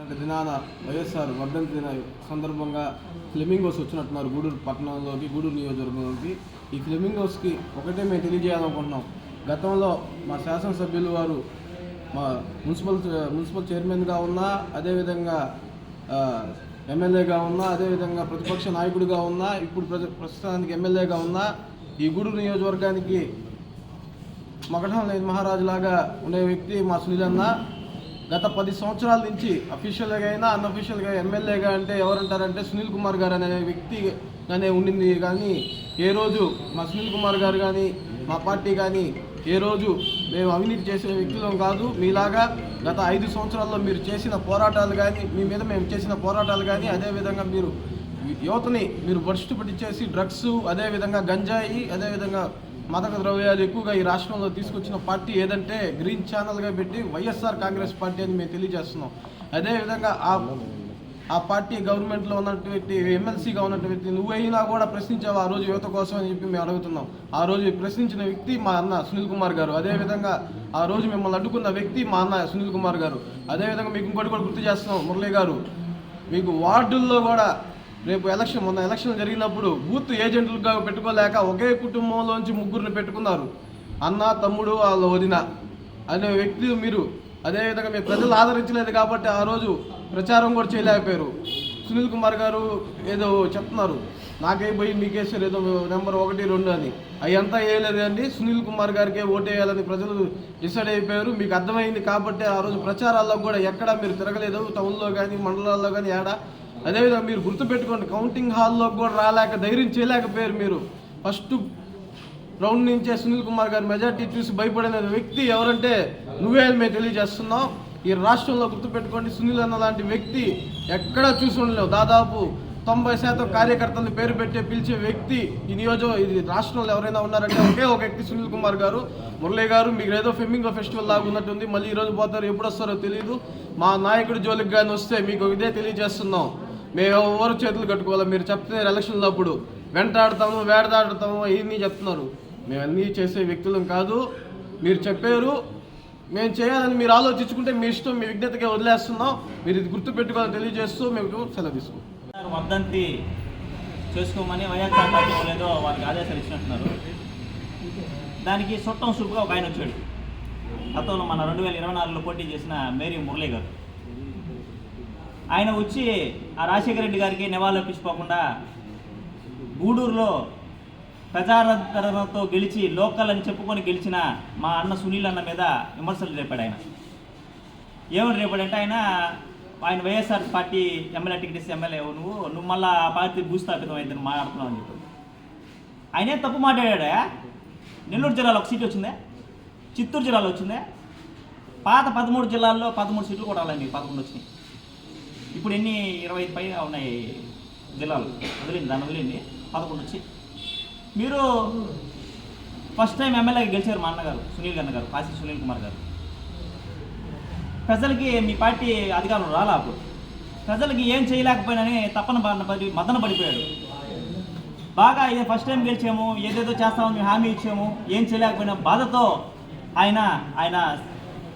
నిన్నటి దినాన వైఎస్ఆర్ వర్ధంతి దిన సందర్భంగా ఫ్లెమింగోస్ వచ్చినట్టున్నారు గూడూరు పట్టణంలోకి గూడూరు నియోజకవర్గంలోకి. ఈ ఫ్లెమింగోస్కి ఒకటే మేము తెలియజేయాలనుకుంటున్నాం గతంలో మా శాసనసభ్యులు వారు మా మున్సిపల్ మున్సిపల్ చైర్మన్గా ఉన్నా అదేవిధంగా ఎమ్మెల్యేగా ఉన్నా అదేవిధంగా ప్రతిపక్ష నాయకుడిగా ఉన్నా ఇప్పుడు ప్రజ- ప్రస్తుతానికి ఎమ్మెల్యేగా ఉన్నా ఈ గూడూరు నియోజకవర్గానికి మగఢం లేని మహారాజు లాగా ఉండే వ్యక్తి మా సునీలన్న. గత పది సంవత్సరాల నుంచి అఫీషియల్గా అయినా అన్అఫీషియల్గా ఎమ్మెల్యేగా అంటే ఎవరంటారంటే సునీల్ కుమార్ గారు అనే వ్యక్తిగానే ఉండింది. కానీ ఏ రోజు మా సునీల్ కుమార్ గారు కానీ మా పార్టీ కానీ ఏ రోజు మేము అవినీతి చేసిన వ్యక్తులం కాదు. మీలాగా గత ఐదు సంవత్సరాల్లో మీరు చేసిన పోరాటాలు కానీ మీ మీద మేము చేసిన పోరాటాలు కానీ అదేవిధంగా మీరు యువతని మీరు భ్రష్టు పట్టించేసి డ్రగ్స్ అదేవిధంగా గంజాయి అదేవిధంగా మదక ద్రవ్యాలు ఎక్కువగా ఈ రాష్ట్రంలో తీసుకొచ్చిన పార్టీ ఏదంటే గ్రీన్ ఛానల్గా పెట్టి వైఎస్ఆర్ కాంగ్రెస్ పార్టీ అని మేము తెలియజేస్తున్నాం. అదేవిధంగా ఆ ఆ పార్టీ గవర్నమెంట్లో ఉన్నటువంటి ఎమ్మెల్సీగా ఉన్నటువంటి వ్యక్తి నువ్వైనా కూడా ప్రశ్నించావు ఆ రోజు యువత కోసం అని చెప్పి మేము అడుగుతున్నాం. ఆ రోజు ప్రశ్నించిన వ్యక్తి మా అన్న సునీల్ కుమార్ గారు. అదేవిధంగా ఆ రోజు మిమ్మల్ని అడ్డుకున్న వ్యక్తి మా అన్న సునీల్ కుమార్ గారు. అదేవిధంగా మీకు ఇంకోటి కూడా గుర్తు చేస్తున్నాం మురళీ గారు. మీకు వార్డుల్లో కూడా రేపు ఎలక్షన్ మొన్న ఎలక్షన్ జరిగినప్పుడు బూత్ ఏజెంట్లుగా పెట్టుకోలేక ఒకే కుటుంబంలోంచి ముగ్గురిని పెట్టుకున్నారు. అన్న తమ్ముడు వాళ్ళ వదిన. అనే వ్యక్తి మీరు. అదేవిధంగా మీ ప్రజలు ఆదరించలేదు కాబట్టి ఆ రోజు ప్రచారం కూడా చేయలేకపోయారు. సునీల్ కుమార్ గారు ఏదో చెప్తున్నారు. నాకే పోయి మీకేసారు ఏదో నెంబర్ ఒకటి రెండు అని. అవంతా వేయలేదు అండి. సునీల్ కుమార్ గారికే ఓటేయాలని ప్రజలు డిసైడ్ అయిపోయారు. మీకు అర్థమైంది కాబట్టి ఆ రోజు ప్రచారాల్లో కూడా ఎక్కడా మీరు తిరగలేదు. టౌన్లో కానీ మండలాల్లో కానీ ఏడా అదేవిధంగా మీరు గుర్తుపెట్టుకోండి కౌంటింగ్ హాల్లో కూడా రాలేక ధైర్యం చేయలేకపోయారు మీరు. ఫస్ట్ రౌండ్ నుంచే సునీల్ కుమార్ గారి మెజార్టీ చూసి భయపడిన వ్యక్తి ఎవరంటే నువ్వే అని మేము తెలియజేస్తున్నాం. ఈ రాష్ట్రంలో గుర్తుపెట్టుకోండి సునీల్ అన్న లాంటి వ్యక్తి ఎక్కడా చూసి ఉండలేవు. దాదాపు తొంభై శాతం కార్యకర్తలను పేరు పెట్టే పిలిచే వ్యక్తి ఈ నియోజక ఇది రాష్ట్రంలో ఎవరైనా ఉన్నారంటే ఒకే ఒక వ్యక్తి సునీల్ కుమార్ గారు. మురళీ గారు మీకు ఏదో ఫెమింగో ఫెస్టివల్ లాగా ఉన్నట్టుంది మళ్ళీ ఈరోజు పోతారు ఎప్పుడు వస్తారో తెలియదు మా నాయకుడి జోలికి కానీ వస్తే మీకు ఇదే తెలియజేస్తున్నాం. మేము ఎవరు చేతులు కట్టుకోవాలి? మీరు చెప్తున్నారు ఎలక్షన్లో అప్పుడు వెంటాడతాము వేడదాడతాము ఇవన్నీ చెప్తున్నారు. మేము అన్నీ చేసే వ్యక్తులం కాదు. మీరు చెప్పారు. మేము చేయాలని మీరు ఆలోచించుకుంటే మీ ఇష్టం మీ విజ్ఞతగా వదిలేస్తున్నాం. మీరు ఇది గుర్తుపెట్టుకోవాలని తెలియజేస్తూ మేము సెలవు తీసుకుంటాం వద్దంతి చేసుకోమని వైఎస్ఆర్ పార్టీ ఏదో వారికి ఆదేశాలు ఇచ్చినట్టున్నారు. దానికి చుట్టం సూపుగా ఒక ఆయన వచ్చాడు. గతంలో మన రెండు వేల ఇరవై నాలుగులో పోటీ చేసిన మేరీ మురళీ గారు. ఆయన వచ్చి ఆ రాజశేఖర రెడ్డి గారికి నివాళులర్పించుకోకుండా గూడూరులో ప్రజాదరణతో గెలిచి లోకల్ అని చెప్పుకొని గెలిచిన మా అన్న సునీల్ అన్న మీద విమర్శలు రేపాడు ఆయన. ఏమని రేపాడంటే ఆయన ఆయన వైఎస్ఆర్ పార్టీ ఎమ్మెల్యే టికెట్ ఇస్తే ఎమ్మెల్యే నువ్వు నువ్వు మళ్ళీ ఆ పార్టీ భూస్థాపితం అయితే మాట్లాడుతున్నావు అని చెప్పి ఆయనే తప్పు మాట్లాడా నెల్లూరు జిల్లాలో ఒక సీట్ వచ్చిందే? చిత్తూరు జిల్లాలో వచ్చిందే? పాత పదమూడు జిల్లాల్లో పదమూడు సీట్లు కూడా అలాంటి పదకొండు వచ్చినాయి. ఇప్పుడు ఎన్ని? ఇరవై ఐదు పైగా ఉన్నాయి జిల్లాలు. వదిలింది దాన్ని వదిలింది. పదకొండు వచ్చి మీరు ఫస్ట్ టైం ఎమ్మెల్యే గెలిచారు మా అన్నగారు సునీల్ గన్న గారు కాశీ సునీల్ కుమార్ గారు. ప్రజలకి మీ పార్టీ అధికారం రాలా అప్పుడు? ప్రజలకి ఏం చేయలేకపోయినని తప్పన పడి మదన పడిపోయాడు. బాగా ఇదే ఫస్ట్ టైం గెలిచాము ఏదేదో చేస్తామని హామీ ఇచ్చాము ఏం చేయలేకపోయినా బాధతో ఆయన ఆయన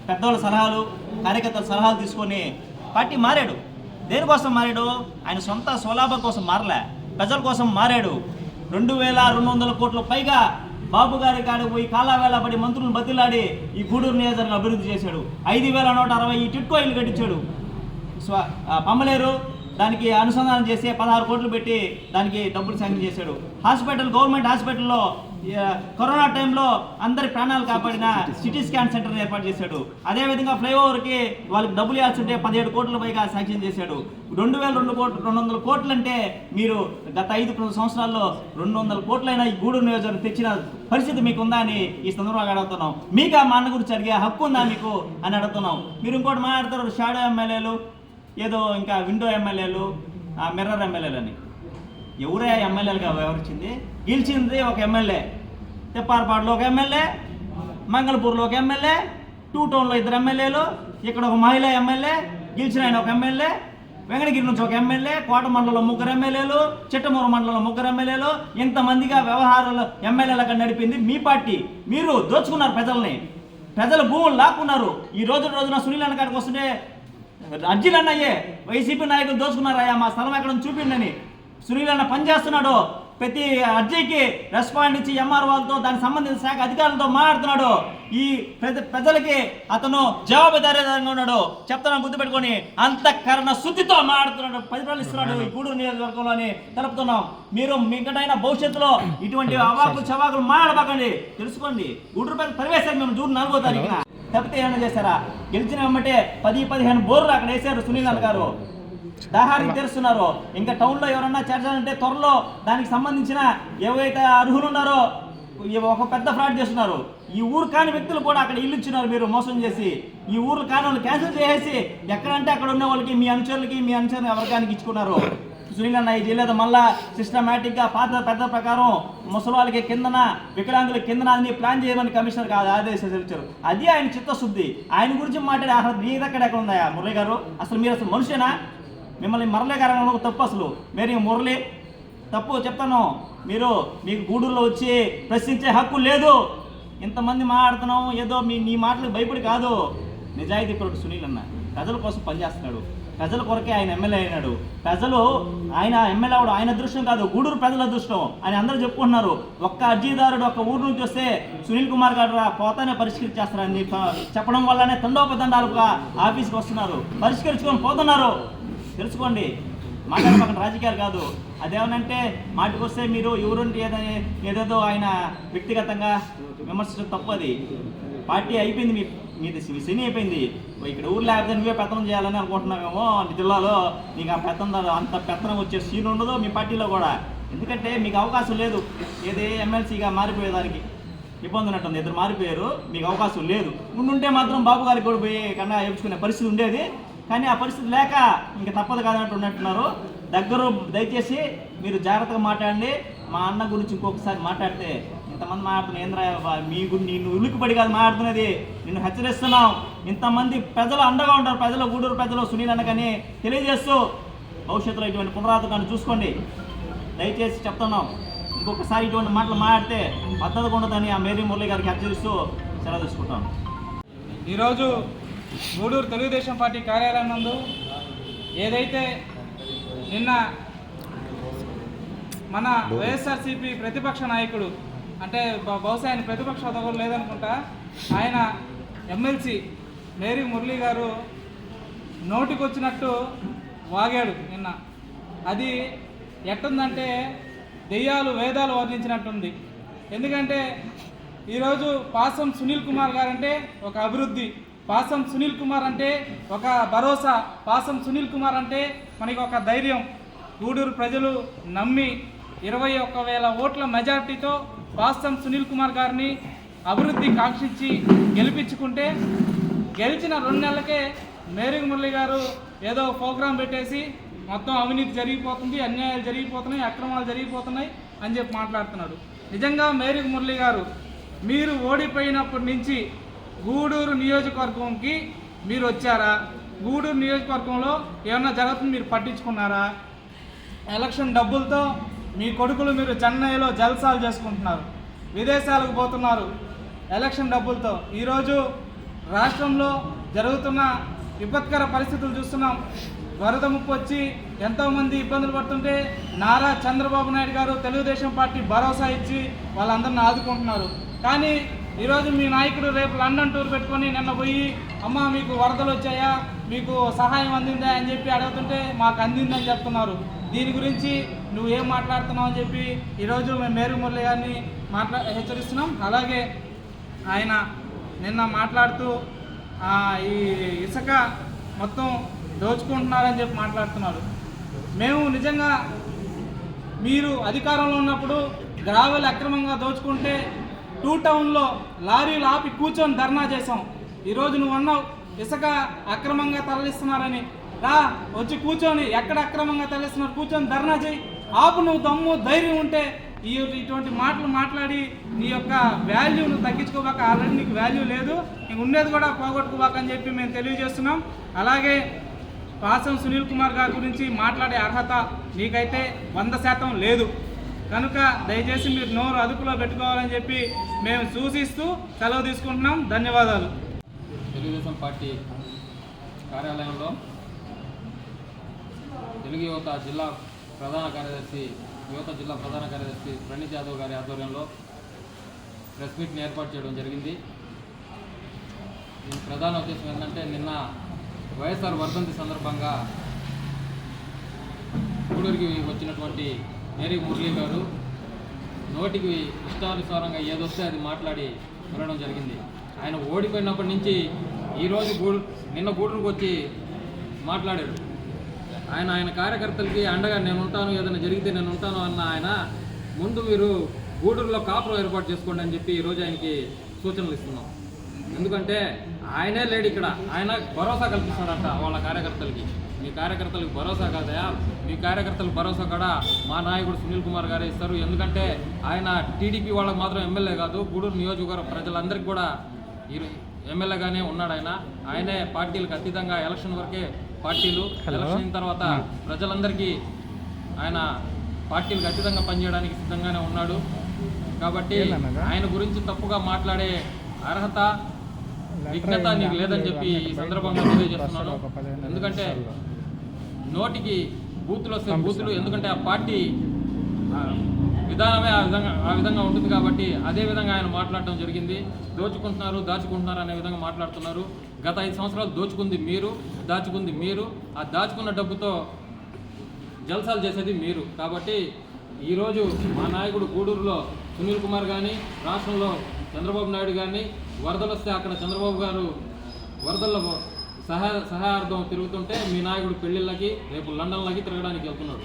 పెద్దవాళ్ళ సలహాలు కార్యకర్తల సలహాలు తీసుకొని పార్టీ మారాడు. దేనికోసం మారాడు? ఆయన సొంత స్వలాభం కోసం మారలే ప్రజల కోసం మారాడు. రెండు వేల రెండు వందల కోట్ల పైగా బాబు గారి కాడికి పోయి కాలావేళ పడి మంత్రులను బతిలాడి ఈ గూడూరు నియోజకవర్గం అభివృద్ధి చేశాడు. ఐదు వేల నూట అరవై ఈ టిట్కో ఇల్లు కట్టించాడు. స్వ పమ్మలేరు దానికి అనుసంధానం చేసి పదహారు కోట్లు పెట్టి దానికి డబ్బులు శాంక్షన్ చేశాడు. హాస్పిటల్ గవర్నమెంట్ హాస్పిటల్లో కరోనా టైంలో అందరి ప్రాణాలు కాపాడిన సిటీ స్కాన్ సెంటర్ ఏర్పాటు చేశాడు. అదేవిధంగా ఫ్లైఓవర్కి వాళ్ళకి డబ్బులు ఇవ్వాల్సి ఉంటే పదిహేడు కోట్ల పైగా శాంక్షన్ చేశాడు. రెండు వేల రెండు కోట్లు రెండు వందల కోట్లు అంటే మీరు గత ఐదు సంవత్సరాల్లో రెండు వందల కోట్లైనా ఈ గూడూరు నియోజకవర్గం తెచ్చిన పరిస్థితి మీకు ఉందా అని ఈ సందర్భంగా అడుగుతున్నాం. మీకు ఆ మా అన్న గురించి అడిగే హక్కు ఉందా మీకు అని అడుగుతున్నాం. మీరు ఇంకోటి మాట్లాడతారు షాడో ఎమ్మెల్యేలు ఏదో ఇంకా విండో ఎమ్మెల్యేలు మిర్రర్ ఎమ్మెల్యేలు అని ఎవరే ఎమ్మెల్యేలుగా వ్యవహరించింది? గెలిచింది ఒక ఎమ్మెల్యే. తెప్పారపాడులో ఒక ఎమ్మెల్యే మంగళపూర్లో ఒక ఎమ్మెల్యే టూ టౌన్లో ఇద్దరు ఎమ్మెల్యేలు ఇక్కడ ఒక మహిళా ఎమ్మెల్యే గెలిచిన ఆయన ఒక ఎమ్మెల్యే వెంకటగిరి నుంచి ఒక ఎమ్మెల్యే కోట మండలంలో ముగ్గురు ఎమ్మెల్యేలు చిట్టమూరు మండలంలో ముగ్గురు ఎమ్మెల్యేలు ఇంతమందిగా వ్యవహారాలు ఎమ్మెల్యేలుగా నడిపింది మీ పార్టీ. మీరు దోచుకున్నారు ప్రజల్ని. ప్రజల భూములు లాక్కున్నారు. ఈ రోజు రోజున సునీల్ అన్న కాడికి వస్తుంటే అర్జీలు అన్నయ్యే వైసీపీ నాయకులు దోచుకున్నారయ్యా మా స్థలం ఎక్కడ చూపిందని చూపిండని సునీల్ అన్న పనిచేస్తున్నాడు. ప్రతి అర్జీకి రెస్పాండ్ ఇచ్చి ఎంఆర్ వాళ్ళతో దానికి సంబంధించిన శాఖ అధికారులతో మాట్లాడుతున్నాడు. ఈ ప్రజలకి అతను జవాబుదారీగా ఉన్నాడు. చెప్తాను గుర్తుపెట్టుకొని అంతఃకరణ శుద్ధితో మాట్లాడుతున్నాడు. పరిపాలిస్తున్నాడు ఈ గూడూరు నియోజకవర్గంలోని తెలుపుతున్నాం. మీరు మీకటైనా భవిష్యత్తులో ఇటువంటి అవాకులు చవాకులు మాట్లాడబాకండి. తెలుసుకోండి. గూడూరు పెద్ద పరివేశారు మేము జూన్ నాలుగో తారీఖున తప్పితే ఏమైనా చేశారా? గెలిచిన వెంబటే పది పదిహేను బోర్లు అక్కడ వేశారు సునీల్ అన్న గారు. దాహారికి తెరుస్తున్నారు. ఇంకా టౌన్లో ఎవరన్నా చేర్చాలంటే త్వరలో దానికి సంబంధించిన ఎవరైతే అర్హులు ఉన్నారో ఒక పెద్ద ఫ్రాడ్ చేస్తున్నారు. ఈ ఊరు కాని వ్యక్తులు కూడా అక్కడ ఇల్లు ఇచ్చినారు మీరు మోసం చేసి. ఈ ఊరు కాని వాళ్ళు క్యాన్సిల్ చేసేసి ఎక్కడంటే అక్కడ ఉన్న వాళ్ళకి మీ అనుచరులకి మీ అనుచరులు వర్గానికి ఇచ్చుకున్నారు? సునీల్ అన్న ఇది లేదు మళ్ళా సిస్టమేటిక్గా పాత పెద్ద ప్రకారం ముసలి వాళ్ళకి కిందన వికలాంగుల కిందన అన్ని ప్లాన్ చేయమని కమిషనర్ కాదు ఆదేశాలు ఇచ్చారు అది ఆయన చిత్తశుద్ధి. ఆయన గురించి మాట్లాడే అసలు మీ దగ్గర ఎక్కడ ఉందా మురళి గారు అసలు మీరు అసలు మనుషేనా మిమ్మల్ని మరలే గారు తప్పు అసలు. మీరు మురళి తప్పు చెప్తాను. మీరు మీకు గూడూరులో వచ్చి ప్రశ్నించే హక్కు లేదు. ఇంతమంది మాట్లాడుతున్నాం ఏదో మీ నీ మాటలు భయపడి కాదు. నిజాయితీ పరుడు సునీల్ అన్న ప్రజల కోసం పనిచేస్తున్నాడు. ప్రజల కొరకే ఆయన ఎమ్మెల్యే అయినాడు. ప్రజలు ఆయన ఎమ్మెల్యే అవడం ఆయన అదృష్టం కాదు గూడూరు ప్రజల అదృష్టం అని అందరూ చెప్పుకుంటున్నారు. ఒక్క అర్జీదారుడు ఒక్క ఊరు నుంచి వస్తే సునీల్ కుమార్ గారు రా పోతానే పరిష్కరి చేస్తారని చెప్పడం వల్లనే తండోపతండాలుగా ఆఫీస్కి వస్తున్నారు. పరిష్కరించుకొని పోతున్నారు. తెలుసుకోండి. మాట్లాడపక్కన రాజకీయాలు కాదు. అదేమనంటే మాటికి వస్తే మీరు ఎవరుంటే ఏదని ఏదేదో ఆయన వ్యక్తిగతంగా విమర్శించడం తప్పు అది. పార్టీ అయిపోయింది మీ మీది మీ శని అయిపోయింది. ఇక్కడ ఊరు లేకపోతే నువ్వే పెత్తనం చేయాలని అనుకుంటున్నావేమో జిల్లాలో. నీకు ఆ పెత్తనం అంత పెత్తనం వచ్చే సీన్ ఉండదు మీ పార్టీలో కూడా. ఎందుకంటే మీకు అవకాశం లేదు. ఏది ఎమ్మెల్సీగా మారిపోయేదానికి ఇబ్బంది ఉన్నట్టుంది. ఇద్దరు మారిపోయారు. మీకు అవకాశం లేదు. ఉండుంటే మాత్రం బాబు గారికి కూడా పోయి కన్నా వేయించుకునే పరిస్థితి ఉండేది. కానీ ఆ పరిస్థితి లేక ఇంక తప్పదు కాదన్నట్టు ఉన్నట్టున్నారు. దగ్గర దయచేసి మీరు జాగ్రత్తగా మాట్లాడండి. మా అన్న గురించి ఇంకొకసారి మాట్లాడితే ఇంతమంది మాట్లాడుతున్న ఏంద్రా మీకు మీ గురించి నిన్ను ఉలిక్కిపడి కాదు మాట్లాడుతున్నది. నిన్ను హెచ్చరిస్తున్నాం. ఇంతమంది ప్రజలు అండగా ఉంటారు. ప్రజలు గూడూరు ప్రజలు సునీల్ అన్నగాని తెలియజేస్తూ భవిష్యత్తులో ఇటువంటి పునరావృతాన్ని చూసుకోండి. దయచేసి చెప్తున్నాం. ఇంకొకసారి ఇటువంటి మాటలు మాట్లాడితే పద్ధతి ఉండదని ఆ మేరీ మురళి గారికి హెచ్చరిస్తూ సెలవు తీసుకుంటాం. ఈరోజు గూడూరు తెలుగుదేశం పార్టీ కార్యాలయం నందు ఏదైతే నిన్న మన వైఎస్ఆర్సీపీ ప్రతిపక్ష నాయకుడు అంటే బహుశా ఆయన ప్రతిపక్ష హోదా కూడా లేదనుకుంటా. ఆయన ఎమ్మెల్సీ మేరీ మురళీ గారు నోటికొచ్చినట్టు వాగాడు నిన్న. అది ఎట్టుందంటే దెయ్యాలు వేదాలు వర్ణించినట్టుంది. ఎందుకంటే ఈరోజు పాసం సునీల్ కుమార్ గారంటే ఒక అభివృద్ధి పాసం సునీల్ కుమార్ అంటే ఒక భరోసా పాసం సునీల్ కుమార్ అంటే మనకి ఒక ధైర్యం. గూడూరు ప్రజలు నమ్మి ఇరవై ఒక్క వేల ఓట్ల మెజార్టీతో పాస్తం సునీల్ కుమార్ గారిని అభివృద్ధి కాంక్షించి గెలిపించుకుంటే గెలిచిన రెండు నెలలకే మేరీ మురళి గారు ఏదో ప్రోగ్రాం పెట్టేసి మొత్తం అవినీతి జరిగిపోతుంది అన్యాయాలు జరిగిపోతున్నాయి అక్రమాలు జరిగిపోతున్నాయి అని చెప్పి మాట్లాడుతున్నాడు. నిజంగా మేరీ మురళి గారు మీరు ఓడిపోయినప్పటి నుంచి గూడూరు నియోజకవర్గంకి మీరు వచ్చారా? గూడూరు నియోజకవర్గంలో ఏమన్నా జరుగుతుంది మీరు పట్టించుకున్నారా? ఎలక్షన్ డబ్బులతో మీ కొడుకులు మీరు చెన్నైలో జల్సాలు చేసుకుంటున్నారు విదేశాలకు పోతున్నారు ఎలక్షన్ డబ్బులతో. ఈరోజు రాష్ట్రంలో జరుగుతున్న విపత్కర పరిస్థితులు చూస్తున్నాం. వరద ముప్పు వచ్చి ఎంతోమంది ఇబ్బందులు పడుతుంటే నారా చంద్రబాబు నాయుడు గారు తెలుగుదేశం పార్టీ భరోసా ఇచ్చి వాళ్ళందరిని ఆదుకుంటున్నారు. కానీ ఈరోజు మీ నాయకుడు రేపు లండన్ టూర్ పెట్టుకొని నిన్న పోయి అమ్మ మీకు వరదలు వచ్చాయా? మీకు సహాయం అందిందా అని చెప్పి అడుగుతుంటే మాకు అందిందని చెప్తున్నారు. దీని గురించి నువ్వు ఏం మాట్లాడుతున్నావు అని చెప్పి ఈరోజు మేము మేరు మురళి గారిని మాట్లా హెచ్చరిస్తున్నాం. అలాగే ఆయన నిన్న మాట్లాడుతూ ఈ ఇసుక మొత్తం దోచుకుంటున్నారని చెప్పి మాట్లాడుతున్నారు. మేము నిజంగా మీరు అధికారంలో ఉన్నప్పుడు గ్రావెల్ అక్రమంగా దోచుకుంటే టూ టౌన్లో లారీలు ఆపి కూర్చొని ధర్నా చేసాం ఈరోజు నువ్వు అన్నావు ఇసుక అక్రమంగా తరలిస్తున్నారని. రా వచ్చి కూర్చొని ఎక్కడ అక్రమంగా తరలిస్తున్నారు? కూర్చొని ధర్నా చేయి ఆపు నువ్వు దమ్ము ధైర్యం ఉంటే ఈ ఇటువంటి మాటలు మాట్లాడి నీ యొక్క వాల్యూను తగ్గించుకోబాక ఆల్రెడీ నీకు వాల్యూ లేదు. నీకు ఉండేది కూడా పోగొట్టుకోబాక అని చెప్పి మేము తెలియజేస్తున్నాం. అలాగే పాసం సునీల్ కుమార్ గారి గురించి మాట్లాడే అర్హత నీకైతే వంద శాతం లేదు. కనుక దయచేసి మీరు నోరు అదుపులో పెట్టుకోవాలని చెప్పి మేము సూచిస్తూ సెలవు తీసుకుంటున్నాం. ధన్యవాదాలు. తెలుగుదేశం పార్టీ కార్యాలయంలో తెలుగు యువత జిల్లా ప్రధాన కార్యదర్శి యువత జిల్లా ప్రధాన కార్యదర్శి ప్రణీత్ యాదవ్ గారి ఆధ్వర్యంలో ప్రెస్ మీట్ని ఏర్పాటు చేయడం జరిగింది. దీని ప్రధాన ఉద్దేశం ఏంటంటే నిన్న వైఎస్ఆర్ వర్ధంతి సందర్భంగా గూడూరికి వచ్చినటువంటి మేరీ మురళీ గారు నోటికి ఇష్టానుసారంగా ఏదొస్తే అది మాట్లాడి వెళ్ళడం జరిగింది. ఆయన ఓడిపోయినప్పటి నుంచి ఈరోజు గూడు నిన్న గూడూరుకు వచ్చి మాట్లాడాడు ఆయన ఆయన కార్యకర్తలకి అండగా నేను ఉంటాను ఏదైనా జరిగితే నేను ఉంటాను అన్న ఆయన ముందు మీరు గూడూరులో కాపురం ఏర్పాటు చేసుకోండి అని చెప్పి ఈరోజు ఆయనకి సూచనలు ఇస్తున్నాం. ఎందుకంటే ఆయనే లేడు ఇక్కడ. ఆయన భరోసా కల్పిస్తాడంట వాళ్ళ కార్యకర్తలకి. మీ కార్యకర్తలకు భరోసా కాదయా? మీ కార్యకర్తలకు భరోసా కూడా? మా నాయకుడు సునీల్ కుమార్ గారే ఇస్తారు. ఎందుకంటే ఆయన టీడీపీ వాళ్ళకి మాత్రం ఎమ్మెల్యే కాదు గూడూరు నియోజకవర్గ ప్రజలందరికీ కూడా ఈ ఎమ్మెల్యేగానే ఉన్నాడు ఆయన. ఆయనే పార్టీలకు అతీతంగా ఎలక్షన్ వరకే పార్టీలు ఎలక్షన్ అయిన తర్వాత ప్రజలందరికీ ఆయన పార్టీలకు అతీతంగా పనిచేయడానికి సిద్ధంగానే ఉన్నాడు. కాబట్టి ఆయన గురించి తప్పుగా మాట్లాడే అర్హత విఘ్నత నీకు లేదని చెప్పి ఈ సందర్భంగా తెలియజేస్తున్నాను. ఎందుకంటే నోటికి బూతులు వస్తే బూతులు ఎందుకంటే ఆ పార్టీ విధానమే ఆ విధంగా ఆ విధంగా ఉంటుంది కాబట్టి అదే విధంగా ఆయన మాట్లాడడం జరిగింది. దోచుకుంటున్నారు దాచుకుంటున్నారు అనే విధంగా మాట్లాడుతున్నారు. గత ఐదు సంవత్సరాలు దోచుకుంది మీరు దాచుకుంది మీరు. ఆ దాచుకున్న డబ్బుతో జల్సాలు చేసేది మీరు. కాబట్టి ఈరోజు మా నాయకుడు గూడూరులో సునీల్ కుమార్ కానీ రాష్ట్రంలో చంద్రబాబు నాయుడు కానీ వరదలు వస్తే అక్కడ చంద్రబాబు గారు వరదల్లో సహాయ సహాయార్థం తిరుగుతుంటే మీ నాయకుడు పెళ్ళిళ్ళకి రేపు లండన్లకి తిరగడానికి వెళ్తున్నాడు.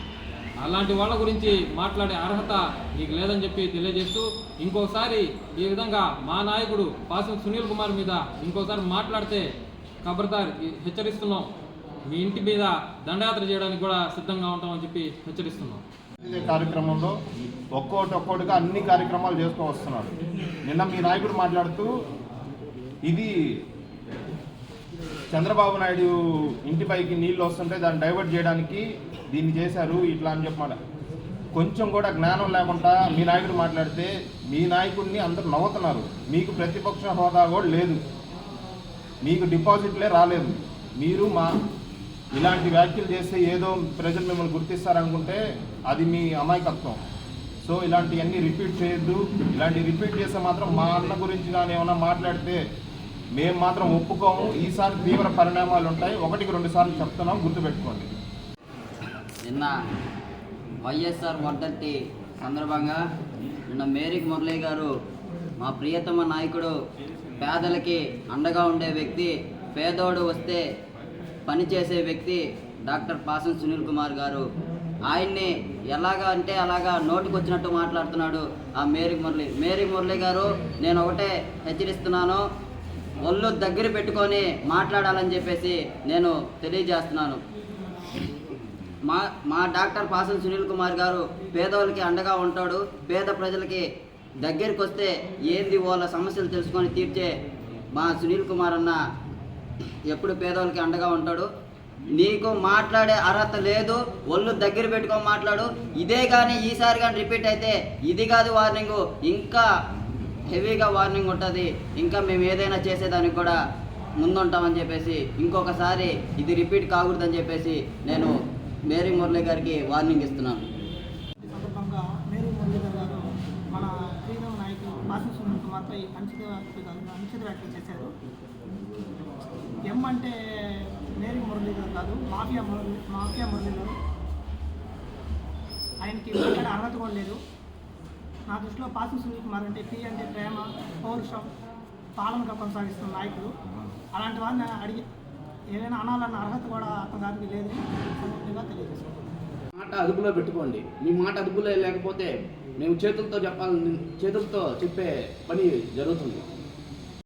అలాంటి వాళ్ళ గురించి మాట్లాడే అర్హత నీకు లేదని చెప్పి తెలియజేస్తూ ఇంకోసారి ఈ విధంగా మా నాయకుడు పాసం సునీల్ కుమార్ మీద ఇంకోసారి మాట్లాడితే ఖబర్దార్ హెచ్చరిస్తున్నాం. మీ ఇంటి మీద దండయాత్ర చేయడానికి కూడా సిద్ధంగా ఉంటామని చెప్పి హెచ్చరిస్తున్నాం. కార్యక్రమంలో ఒక్కోటి ఒక్కోటిగా అన్ని కార్యక్రమాలు చేస్తూ వస్తున్నాడు నిన్న మీ నాయకుడు మాట్లాడుతూ ఇది చంద్రబాబు నాయుడు ఇంటిపైకి నీళ్ళు వస్తుంటే దాన్ని డైవర్ట్ చేయడానికి దీన్ని చేశారు ఇట్లా అని చెప్పమాట. కొంచెం కూడా జ్ఞానం లేకుండా మీ నాయకుడు మాట్లాడితే మీ నాయకుడిని అందరూ నవ్వుతున్నారు. మీకు ప్రతిపక్ష హోదా కూడా లేదు. మీకు డిపాజిట్లే రాలేదు. మీరు మా ఇలాంటి వ్యాఖ్యలు చేస్తే ఏదో ప్రజలు మిమ్మల్ని గుర్తిస్తారనుకుంటే అది మీ అమాయకత్వం. సో ఇలాంటివన్నీ రిపీట్ చేయొద్దు. ఇలాంటి రిపీట్ చేస్తే మాత్రం మా అన్న గురించి కానీ ఏమైనా మాట్లాడితే మేము మాత్రం ఒప్పుకోము. ఈసారి తీవ్ర పరిణామాలు ఉంటాయి. ఒకటికి రెండు సార్లు చెప్తున్నాం. గుర్తుపెట్టుకోండి. నిన్న వైఎస్ఆర్ వర్ధంతి సందర్భంగా నిన్న మేరీ మురళి గారు మా ప్రియతమ నాయకుడు పేదలకి అండగా ఉండే వ్యక్తి పేదోడు వస్తే పనిచేసే వ్యక్తి డాక్టర్ పాసం సునీల్ కుమార్ గారు. ఆయన్ని ఎలాగా అంటే అలాగా నోటికొచ్చినట్టు మాట్లాడుతున్నాడు ఆ మేరీ మురళి. మేరీ మురళి గారు నేను ఒకటే హెచ్చరిస్తున్నాను. ఒళ్ళు దగ్గర పెట్టుకొని మాట్లాడాలని చెప్పేసి నేను తెలియజేస్తున్నాను. మా మా డాక్టర్ పాసన్ సునీల్ కుమార్ గారు పేదవాళ్ళకి అండగా ఉంటాడు పేద ప్రజలకి దగ్గరికి వస్తే ఏంది వాళ్ళ సమస్యలు తెలుసుకొని తీర్చే మా సునీల్ కుమార్ అన్న ఎప్పుడు పేదవాళ్ళకి అండగా ఉంటాడు. నీకు మాట్లాడే అర్హత లేదు ఒళ్ళు దగ్గర పెట్టుకొని మాట్లాడు. ఇదే కానీ ఈసారి కానీ రిపీట్ అయితే ఇది కాదు వార్నింగ్. ఇంకా హెవీగా వార్నింగ్ ఉంటుంది. ఇంకా మేము ఏదైనా చేసేదానికి కూడా ముందుంటామని చెప్పేసి ఇంకొకసారి ఇది రిపీట్ కాకూడదని చెప్పేసి నేను మేరీ మురళి గారికి వార్నింగ్ ఇస్తున్నాను. మేరీ మురళీధర్ గారు మన ప్రియతమ నాయకులు పాసం సునీల్ కుమార్పై అనుచిత వ్యాఖ్యలు వ్యాఖ్యలు చేశారు. ఎం అంటే మేరీ మురళీధర్ కాదు మాఫియా మురళి మాఫియా మురళీధర్ ఆయనకి మాట్లాడే అర్హత కూడా లేదు. నా దృష్టిలో పాసి సునీల్ కుమార్ అంటే పి అంటే ప్రేమ పౌరుషం పాలనగా కొనసాగిస్తున్న నాయకుడు. అలాంటి వారిని అడిగి ఏదైనా అనాలన్న అర్హత కూడా అతని గారికి లేదని సంపూర్ణంగా తెలియజేస్తున్నాను మాట అదుపులో పెట్టుకోండి. మీ మాట అదుపులో లేకపోతే మేము చేతులతో చెప్పాలని చేతులతో చెప్పే పని జరుగుతుంది.